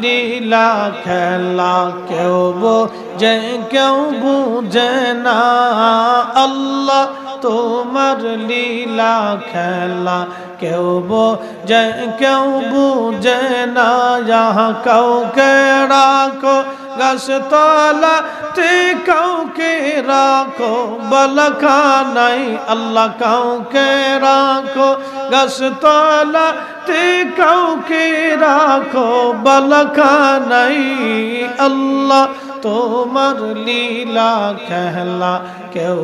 লীলা খেলা কেউ বোঝে, কেউ বুঝে না। আল্লাহ তোমার লীলা খেলা কেউ বোঝে, কেউ বুঝে না। यहाँ কাউকে রাখো গাছতলা তে কাউকে রাখো বলখা নাই আল্লাহ কাউকে রাখো গাছতলা তে কাউকে রাখো বলখা নাই আল্লাহ তোমার লীলা খেলা কেউ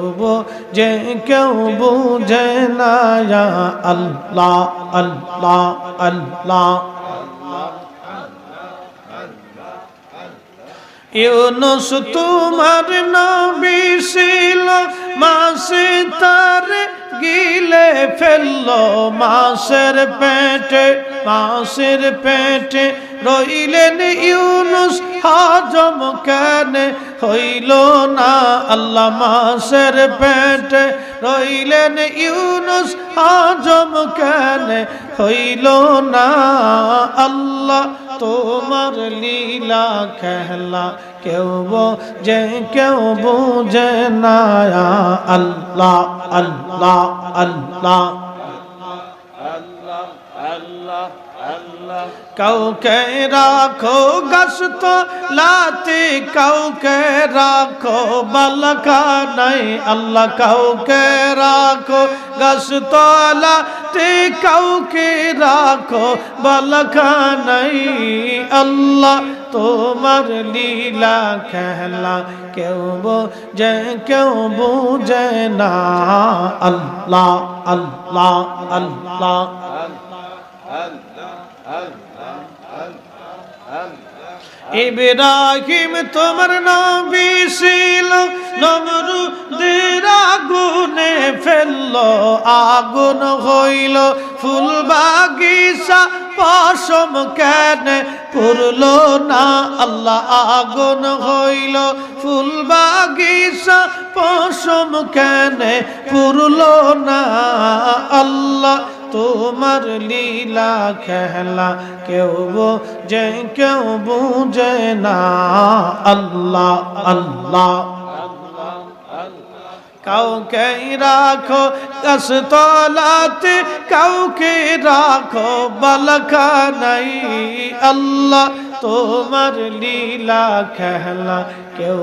যে কেউ বুঝে না ইয়া আল্লাহ আল্লাহ আল্লাহ ইউনুস, তোমার নবী ছিল, মাসে তার গিলে ফেলল, মাসের পেটে মাসের পেটে রইলেন ইউনুস, হাজম কেন হইল না? আল্লাহ মাসের পেটে রইলেন ইউনুস, আজম কেন হইল না? আল্লাহ, তোমার লীলা খেলা কেউ যে কেউ বুঝে না। আল্লাহ আল্লাহ আল্লাহ। কাউকে রাখো গস্ত লাতে কাউকে রাখো, বলকা নাই, আল্লাহ কাউকে রাখো। গস্ত লাতে কাউকে রাখো, বলকা নাই, আল্লাহ। তোমার লীলা খেলা কেউ যে কেউ বুঝে না। আল্লাহ আল্লাহ আল্লাহ। ইব্রাহিম, তোমার নবী ছিল নমরুদের আগুনে ফেলল, আগুন হইল ফুল বাগিচা পশম কেন পুরল না? আল্লাহ আগুন হইল ফুল বাগিচা পশম কেন পুরল না? আল্লাহ তোমার লীলা খেলা কেউ যে কেউ বুঝে না আল্লাহ আল্লাহ কাউকে রাখো গাছতলাতে কাউকে রাখো বালকা নাই আল্লাহ তোমার লীলা খেলা কেউ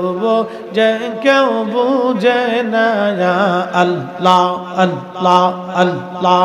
যে কেউ বুঝে না আল্লাহ আল্লাহ আল্লাহ